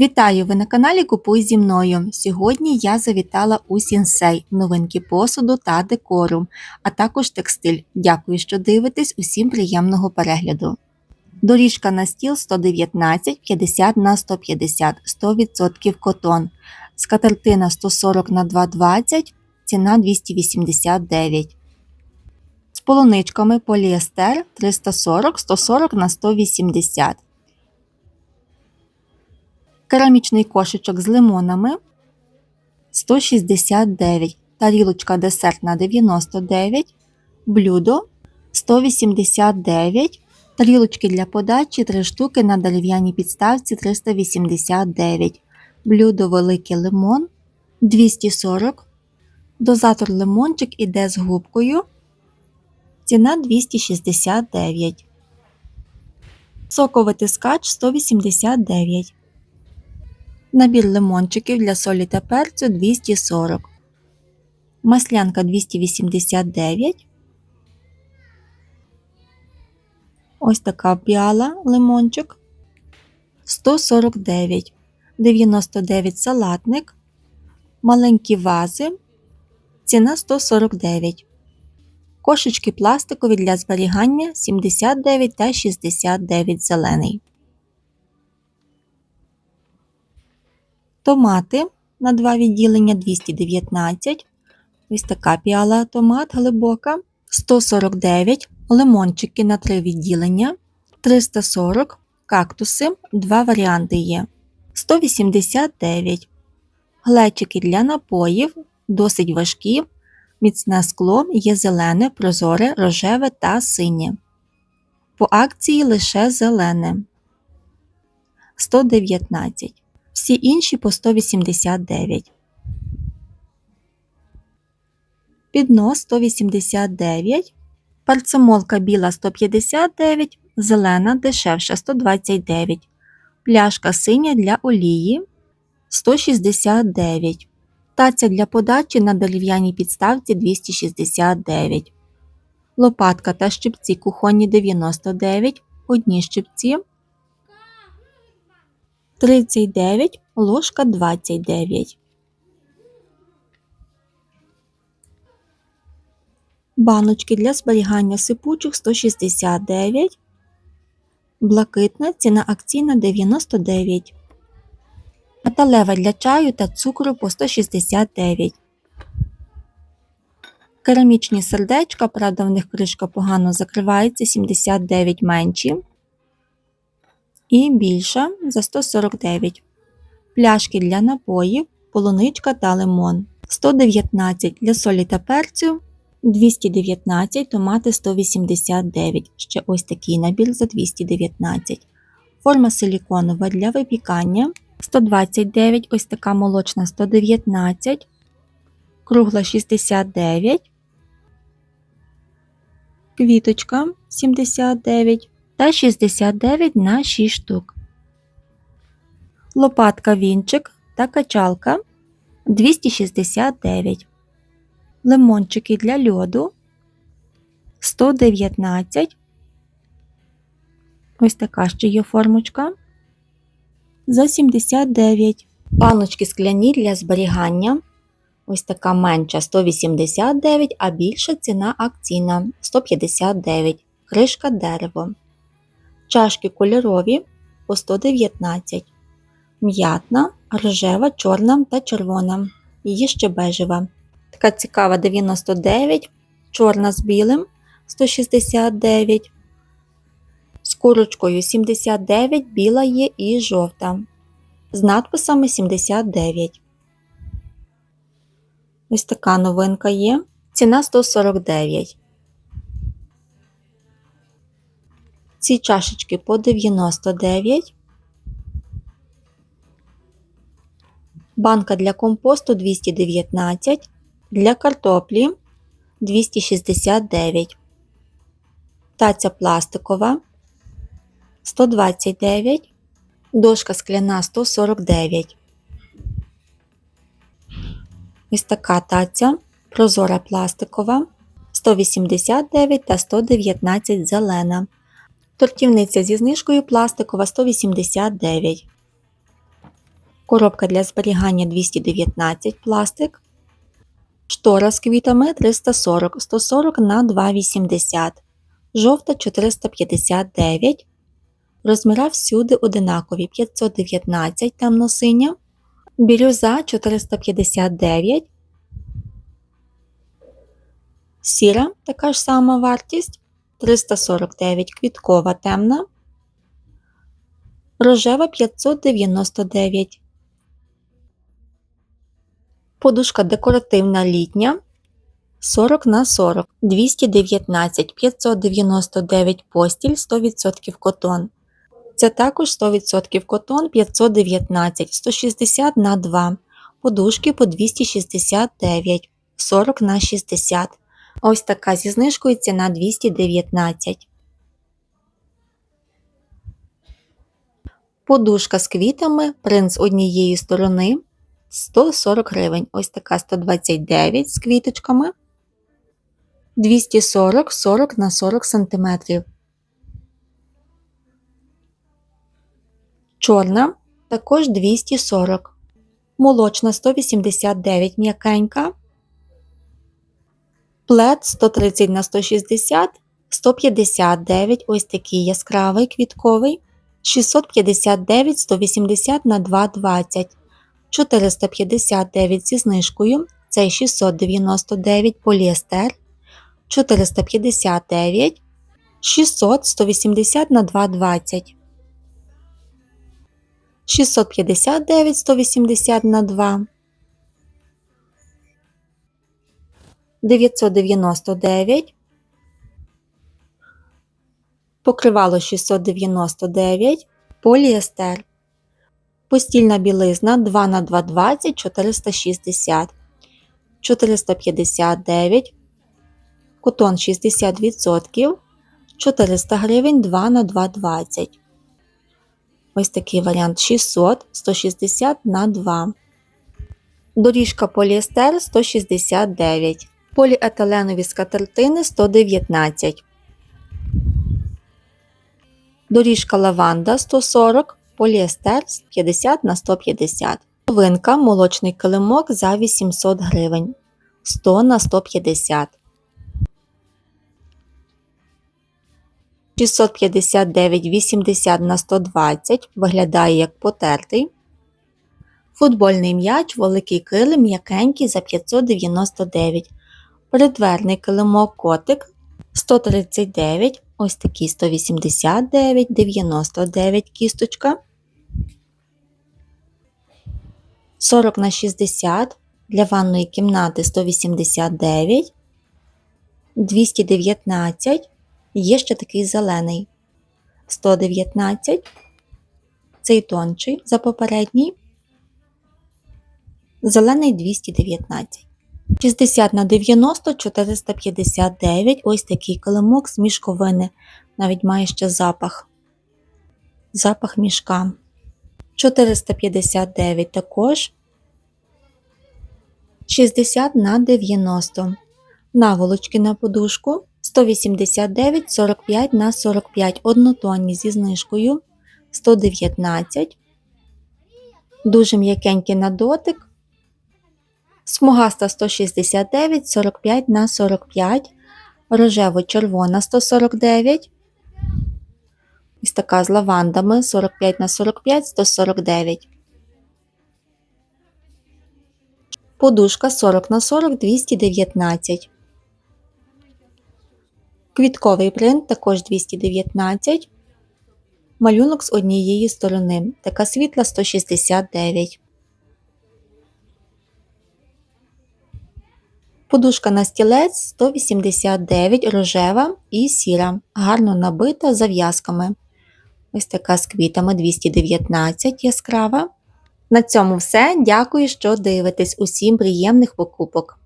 Вітаю! Ви на каналі Купуй зі мною. Сьогодні я завітала у Сінсей, новинки посуду та декору, а також текстиль. Дякую, що дивитесь. Усім приємного перегляду. Доріжка на стіл 119 50 на 150 100% котон. Скатертина 140 на 220 ціна 289. З полуничками поліестер 340 140 на 180 керамічний кошечок з лимонами 169, тарілочка десертна 99, блюдо 189, тарілочки для подачі 3 штуки на дерев'яній підставці 389, блюдо великий лимон 240, дозатор лимончик іде з губкою, ціна 269. Соковитискач 189. Набір лимончиків для солі та перцю 240. Маслянка 289. Ось така піала лимончик 149. 99 салатник. Маленькі вази. Ціна 149. Кошечки пластикові для зберігання 79 та 69 зелений. Томати на два відділення 219. Ось така піала томат глибока. 149 лимончики на три відділення. 340 кактуси. Два варіанти є. 189 глечики для напоїв. Досить важкі. Міцне скло є зелене, прозоре, рожеве та синє. По акції лише зелене. 119 всі інші по 189. Піднос 189, парцемолка біла 159, зелена дешевша 129, пляшка синя для олії 169, таця для подачі на дерев'яній підставці 269, лопатка та щипці кухонні 99, одні щипці 39, ложка 29. Баночки для зберігання сипучих 169. Блакитна ціна акційна 99. Металева для чаю та цукру по 169. Керамічні сердечка, правда, в них кришка погано закривається 79 менші і більша за 149, пляшки для напоїв, полуничка та лимон, 119 для солі та перцю, 219 томати 189, ще ось такий набір за 219, форма силіконова для випікання 129, ось така молочна 119, кругла 69, квіточка 79 та 69 на 6 штук. Лопатка вінчик та качалка 269. Лимончики для льоду 119. Ось така ще є формочка. За 79. Паночки скляні для зберігання. Ось така менша 189, а більша ціна акційна 159. Кришка дерево чашки кольорові по 119, м'ятна, рожева, чорна та червона. Її ще бежева. Така цікава 99, чорна з білим 169, з курочкою 79, біла є і жовта. З надписами 79. Ось така новинка є. Ціна 149. Ці чашечки по 99. Банка для компосту 219, для картоплі 269, таця пластикова 129, дошка скляна 149. Ось така таця, прозора пластикова 189 та 119 зелена. Тортівниця зі знижкою пластикова 189. Коробка для зберігання 219 пластик. Штора з квітами 340 140 на 2,80. Жовта 459. Розміра всюди одинакові 519 темно-синя. Бірюза 459. Сіра така ж сама вартість 349 квіткова темна. Рожева 599. Подушка декоративна літня 40 на 40 219 599 постіль 100% котон. Це також 100% котон 519 160 на 2. Подушки по 269 40 на 60. Ось така зі знижкою ціна 219. Подушка з квітами, принц однієї сторони 140 гривень. Ось така 129 з квіточками. 240 40 на 40 см. Чорна також 240. Молочна 189 м'якенька. Плед 130 на 160, 159 ось такий яскравий квітковий. 659 180 на 2,20, 459 зі знижкою, цей 699 поліестер, 459, 600 180 на 2,20, 659 180 на 2, 999, покривало 699, поліестер, постільна білизна 2 на 220 460, 459, котон 60%, 400 гривень 2 на 220. Ось такий варіант 600 160 на 2. Доріжка поліестер 169. Поліетиленові скатертини 119. Доріжка лаванда 140, поліестер 50 на 150. Новинка молочний килимок за 800 гривень 100 на 150. 659 80 на 120 виглядає як потертий. Футбольний м'яч, великий килим м'якенький за 599. Придверний килимок котик 139, ось такий 189, 99 кісточка. 40 на 60 для ванної кімнати 189, 219. Є ще такий зелений 119. Цей тонший за попередній. Зелений 219. 60 на 90 459. Ось такий килимок з мішковини. Навіть має ще запах. Запах мішка. 459 також. 60 на 90. Наволочки на подушку. 189 45 на 45 однотонні зі знижкою 119. Дуже м'якенький на дотик. Смугаста 169 45 на 45. Рожево-червона 149. Ось така з лавандами 45 на 45 149. Подушка 40 на 40 219. Квітковий принт також 219. Малюнок з однієї сторони. Така світла 169. Подушка на стілець 189 рожева і сіра. Гарно набита зав'язками. Ось така з квітами 219 яскрава. На цьому все. Дякую, що дивитесь. Усім приємних покупок!